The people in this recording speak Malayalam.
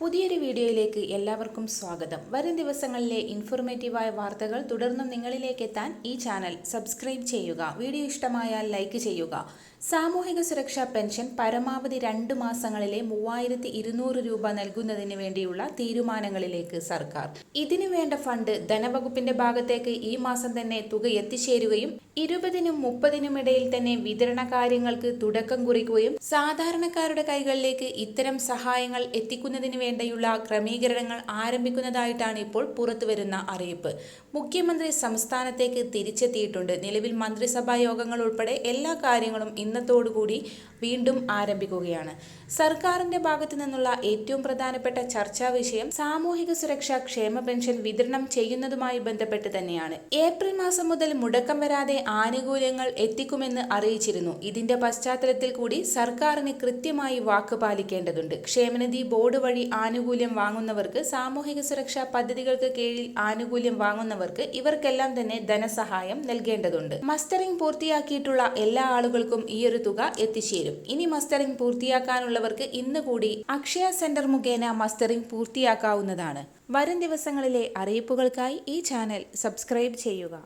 പുതിയൊരു വീഡിയോയിലേക്ക് എല്ലാവർക്കും സ്വാഗതം. വരും ദിവസങ്ങളിലെ ഇൻഫോർമേറ്റീവായ വാർത്തകൾ തുടർന്നും നിങ്ങളിലേക്ക് എത്താൻ ഈ ചാനൽ സബ്സ്ക്രൈബ് ചെയ്യുക. വീഡിയോ ഇഷ്ടമായാൽ ലൈക്ക് ചെയ്യുക. സാമൂഹിക സുരക്ഷാ പെൻഷൻ പരമാവധി രണ്ട് മാസങ്ങളിലെ മൂവായിരത്തി ഇരുന്നൂറ് രൂപ നൽകുന്നതിന് വേണ്ടിയുള്ള തീരുമാനങ്ങളിലേക്ക് സർക്കാർ. ഇതിനു വേണ്ട ഫണ്ട് ധനവകുപ്പിന്റെ ഭാഗത്തേക്ക് ഈ മാസം തന്നെ തുക എത്തിച്ചേരുകയും ഇരുപതിനും മുപ്പതിനും ഇടയിൽ തന്നെ വിതരണ കാര്യങ്ങൾക്ക് തുടക്കം കുറിക്കുകയും സാധാരണക്കാരുടെ കൈകളിലേക്ക് ഇത്തരം സഹായങ്ങൾ എത്തിക്കുന്നതിന് വേണ്ടിയുള്ള ക്രമീകരണങ്ങൾ ആരംഭിക്കുന്നതായിട്ടാണ് ഇപ്പോൾ പുറത്തുവരുന്ന അറിയിപ്പ്. മുഖ്യമന്ത്രി സംസ്ഥാനത്തേക്ക് തിരിച്ചെത്തിയിട്ടുണ്ട്. നിലവിൽ മന്ത്രിസഭാ യോഗങ്ങൾ ഉൾപ്പെടെ എല്ലാ കാര്യങ്ങളും ഇന്നത്തോടുകൂടി വീണ്ടും ആരംഭിക്കുകയാണ്. സർക്കാരിന്റെ ഭാഗത്തു നിന്നുള്ള ഏറ്റവും പ്രധാനപ്പെട്ട ചർച്ചാ വിഷയം സാമൂഹിക സുരക്ഷാ ക്ഷേമ പെൻഷൻ വിതരണം ചെയ്യുന്നതുമായി ബന്ധപ്പെട്ട് തന്നെയാണ്. ഏപ്രിൽ മാസം മുതൽ മുടക്കം വരാതെ ആനുകൂല്യങ്ങൾ എത്തിക്കുമെന്ന് അറിയിച്ചിരുന്നു. ഇതിന്റെ പശ്ചാത്തലത്തിൽ കൂടി സർക്കാരിന് കൃത്യമായി വാക്ക് പാലിക്കേണ്ടതുണ്ട്. ക്ഷേമനിധി ബോർഡ് വഴി ആനുകൂല്യം വാങ്ങുന്നവർക്ക് സാമൂഹിക സുരക്ഷാ പദ്ധതികൾക്ക് കീഴിൽ ആനുകൂല്യം വാങ്ങുന്നവർക്ക് ഇവർക്കെല്ലാം തന്നെ ധനസഹായം നൽകേണ്ടതുണ്ട്. മസ്റ്ററിംഗ് പൂർത്തിയാക്കിയിട്ടുള്ള എല്ലാ ആളുകൾക്കും ഈ ഒരു തുക എത്തിച്ചേരും. ഇനി മസ്റ്ററിംഗ് പൂർത്തിയാക്കാനുള്ളവർക്ക് ഇന്ന് കൂടി അക്ഷയ സെന്റർ മുഖേന മസ്റ്ററിംഗ് പൂർത്തിയാക്കാവുന്നതാണ്. വരും ദിവസങ്ങളിലെ അറിയിപ്പുകൾക്കായി ഈ ചാനൽ സബ്സ്ക്രൈബ് ചെയ്യുക.